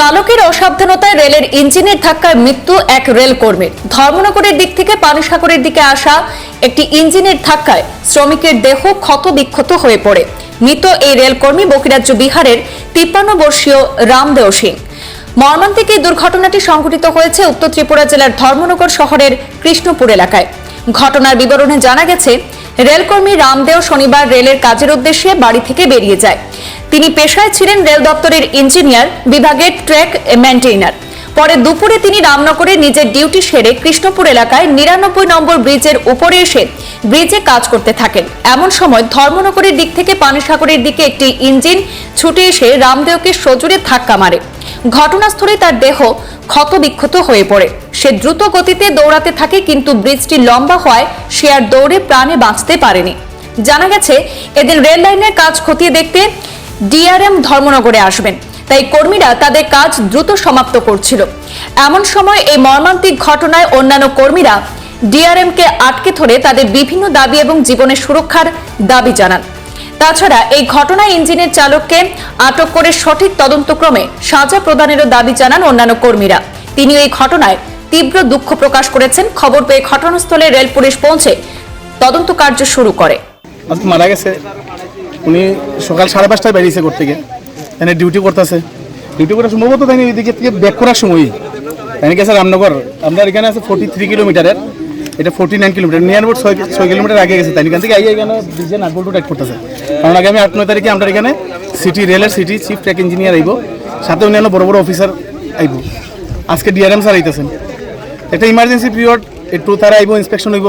চালকের অসাবধানতায় রেলের ইঞ্জিনের ধাক্কায় মৃত্যু এক রেল কর্মীর ধর্মনগরের দিক থেকে পানিসাগরের দিকে আসা একটি ইঞ্জিনের ধাক্কায় শ্রমিকের দেহ ক্ষত বিক্ষত হয়ে পড়ে। মৃত এই রেলকর্মী বকিরাজ্য বিহারের তিপ্পান্ন বর্ষীয় রামদেও সিং। মর্মান্তিক এই দুর্ঘটনাটি সংঘটিত হয়েছে উত্তর ত্রিপুরা জেলার ধর্মনগর শহরের কৃষ্ণপুর এলাকায়। ঘটনার বিবরণে জানা গেছে, রেলকর্মী রামদেও শনিবার রেলের কাজের উদ্দেশ্যে বাড়ি থেকে বেরিয়ে যায়। তিনি পেশায় ছিলেন রেল দপ্তরের ইঞ্জিনিয়ার, বিভাগের ট্র্যাক মেনটেইনার পরে দুপুরে তিনি রামনগরে নিজের ডিউটি সেরে কৃষ্ণপুর এলাকায় নিরানব্বই নম্বর ব্রিজের উপরে এসে ব্রিজে কাজ করতে থাকেন। এমন সময় ধর্মনগরের দিক থেকে পানিসাগরের দিকে একটি ইঞ্জিন ছুটে এসে রামদেওকে সজোরে ধাক্কা মারে। ঘটনাস্থলে তার দেহ ক্ষতবিক্ষত হয়ে পড়ে। সে দ্রুত গতিতে দৌড়াতে থাকে কিন্তু ব্রিজটি লম্বা হওয়ায় সে আর দৌড়ে প্রাণে বাঁচতে পারেনি। জানা গেছে এদিন রেল লাইনের কাজ খতিয়ে দেখতে ডিআরএম ধর্মনগরে আসবেন। তাই কর্মীরা তাদের কাজ দ্রুত সমাপ্ত করছিল। এমন সময় এই মর্মান্তিক ঘটনায় অন্যান্য কর্মীরা ডিআরএম কে আটকে ধরে তাদের বিভিন্ন দাবি এবং জীবনের সুরক্ষার দাবি জানান। তাছাড়া এই ঘটনায় ইঞ্জিনের চালককে আটক করে সঠিক তদন্তক্রমে সাজা প্রদানেরও দাবি জানান অন্যান্য কর্মীরা। তিনি এই ঘটনায় তীব্র দুঃখ প্রকাশ করেছেন। খবর পেয়ে ঘটনাস্থলে রেল পুলিশ পৌঁছে তদন্ত কার্য শুরু করে। মারা গেছে উনি সকাল সাড়ে পাঁচটায় বেরিয়েছে করতে গিয়ে এখানে ডিউটি করতেছে। ডিউটি করার সম্ভবত তাই এদিকে থেকে ব্যাক করার সময়। তাই গেছে রামনগর। আপনার এখানে আছে ফোর্টি থ্রি কিলোমিটারের এটা forty nine kilometre near board ছয় ছয় কিলোমিটার আগে গেছে তাই এখান থেকে আগে এখানে ব্রিজে নাটবল্টু টাইট করতেছে। কারণ আগামী আট, নয় তারিখে আমরা এখানে সিটি রেলের সিটি চিফ ট্র্যাক ইঞ্জিনিয়ার আইব। সাথে অন্যান্য বড় বড় অফিসার আইব। আজকে ডিআরএম স্যার আইতেছেন। একটা ইমার্জেন্সি পিরিয়ড একটু তারা আইব ইন্সপেকশন হইব।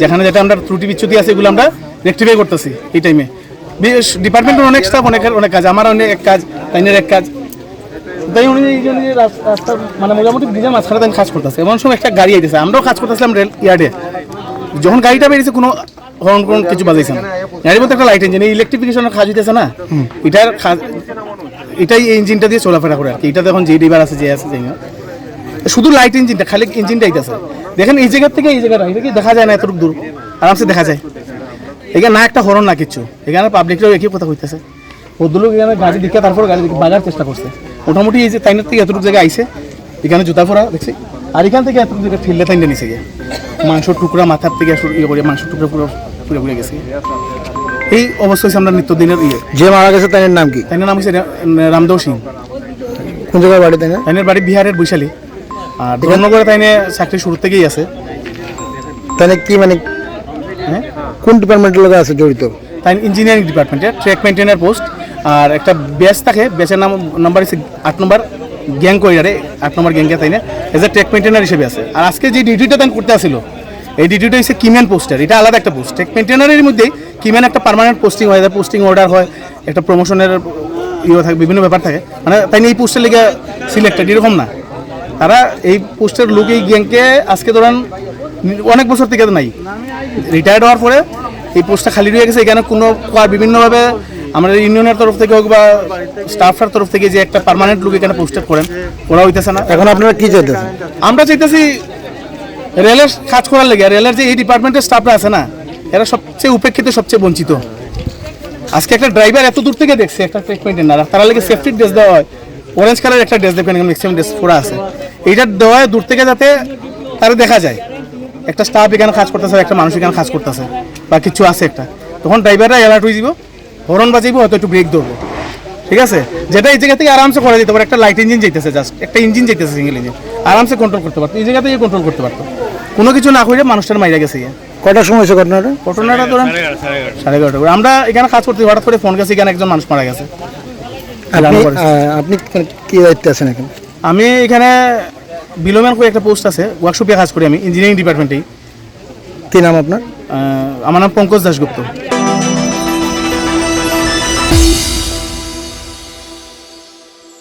যেখানে যেটা আমরা ত্রুটি বিচ্যুতি আছে এগুলো আমরা রেক্টিফাই করতেছি এই টাইমে ডিপার্টমেন্টের অনেক স্টাফ অনেক অনেক কাজ আমার অনেক এক কাজ তাইনের এক কাজ। তাই উনি এই জন্য রাস্তা মানে মোটামুটি ব্রিজের মাঝখানে তাই কাজ করতেছে। এমন সময় একটা গাড়ি আইতেছে আমরাও কাজ করতেছিলাম রেল ইয়ার্ডে। যখন গাড়িটা বেরিয়েছে কোনো হর্ন কোনো কিছু বাজাইছে না। গাড়ির মধ্যে একটা লাইট ইঞ্জিন এই ইলেকট্রিফিকেশনের কাজ হইতেছে না। এটার এটাই এই ইঞ্জিনটা দিয়ে চলাফেরা করে আর কি। এটা এখন যে ডিবার আছে যে আছে যে। শুধু লাইট ইঞ্জিনটা খালি ইঞ্জিনটা আইতেছে। দেখেন এই জায়গা থেকে এই জায়গাটা এটা কি দেখা যায় না এতটুকু দূর? আরামসে দেখা যায়। এখানে না একটা হরণ না কিছু। এখানে পাবলিকরাও একই কথা কইতেছে। ভদ্রলোক এখানে গাড়ি দিকে তারপর গাড়ি দিকে বাগার চেষ্টা করছে। মোটামুটি এই যে তাইনের থেকে এতটুকু জায়গায় আইসে এখানে জুতা ফোড়া দেখছি। আর এখান থেকে এতটুকু জায়গায় ফেললে তাইনে নিচে গিয়ে। মাংসর টুকরা মাথার থেকে ইয়ে করে মাংসের টুকরা পুরো পুরো পুড়ে গেছে। এই অবস্থা হচ্ছে আমরা নিত্যদিনের ইয়ে। যে মারা গেছে তার নাম কি? তাইনের নাম হচ্ছে রামদেও সিং। কোন জায়গায় বাড়ি তাই না তাইনের বাড়ি বিহারের বৈশালী। আর ধর্মনগরে তাইনে চাকরি শুরু থেকেই আছে। তাই কি মানে হ্যাঁ? কোন ডিপার্টমেন্টের লোক আছে জড়িত? তাই ইঞ্জিনিয়ারিং ডিপার্টমেন্টে ট্র্যাক মেনটেনার পোস্ট আর একটা ব্যাচ থাকে ব্যাচের নাম নাম্বার হচ্ছে আট নম্বর গ্যাং করিডারে আট নম্বর গ্যাংকে তাই না? এজ এ ট্র্যাক মেনটেনার হিসেবে আছে। আর আজকে যে ডিউটিটা তাই করতে আসছিল এই ডিউটিটা হচ্ছে কিম্যান পোস্টার এটা আলাদা একটা পোস্ট ট্র্যাক মেনটেনারের মধ্যেই কিম্যান একটা পার্মানেন্ট পোস্টিং হয় পোস্টিং অর্ডার হয়, একটা প্রমোশনের ইয়ে থাকে, বিভিন্ন ব্যাপার থাকে। মানে তাই এই পোস্টের লেগে সিলেক্টেড এরকম না। তারা এই পোস্টের লোক, এই গ্যাংকে আজকে ধরেন, অনেক বছর থেকে নাই। রিটায়ার্ড হওয়ার পরে এই পোস্টটা খালি রয়ে গেছে। এখানে কোনো বিভিন্নভাবে আমাদের ইউনিয়নের তরফ থেকে হোক বা স্টাফের তরফ থেকে যে একটা পার্মানেন্ট লোক এখানে পোস্টেড করেন ওরা হইতেছে না। এখন আপনারা কি চাইতেছেন? আমরা চাইতেছি রেলের কাজ করার লেগে রেলের যে এই ডিপার্টমেন্টের স্টাফরা আছে না এরা সবচেয়ে উপেক্ষিত সবচেয়ে বঞ্চিত। আজকে একটা ড্রাইভার এত দূর থেকে দেখছে একটা ট্রিটমেন্টের না তারা লেগে সেফটির ড্রেস দেওয়া হয়। অরেঞ্জ কালার একটা ড্রেস দেখবেন ম্যাক্সিমাম ড্রেস পুরো আছে। এইটা দেওয়া দূর থেকে যাতে তারা দেখা যায়। একটা স্টাফ এখানে কাজ করতেছে একটা মানুষ এখানে কাজ করতেছে? বা কিছু আছে একটা? তখন ড্রাইভাররা অ্যালার্ট হয়ে যাব হরন বাজিব হয়তো একটু ব্রেক ধরবো। ঠিক আছে? যেটা এই জায়গা থেকে আরামসে করা যেতে পারে। একটা লাইট ইঞ্জিন যেতেছে জাস্ট একটা ইঞ্জিন যেতেছে সিঙ্গেল ইঞ্জিন আরামসে কন্ট্রোল করতে পারতো। এই জায়গা থেকে কন্ট্রোল করতে পারতো। কোনো কিছু না করে মানুষটার মাইরা গেছে কটার সময় হয়েছে ঘটনাটা? ঘটনাটা ধরেন সাড়ে এগারোটা করে। আমরা এখানে কাজ করতে হঠাৎ করে ফোন গেছে এখানে একজন মানুষ মারা গেছে। আপনি কি দায়িত্বে আছেন এখন? আমি এখানে বিলোম্যান করে একটা পোস্ট আছে ওয়ার্কশপে কাজ করি আমি ইঞ্জিনিয়ারিং ডিপার্টমেন্টেই কি নাম আপনার? আমার নাম পঙ্কজ দাশগুপ্ত।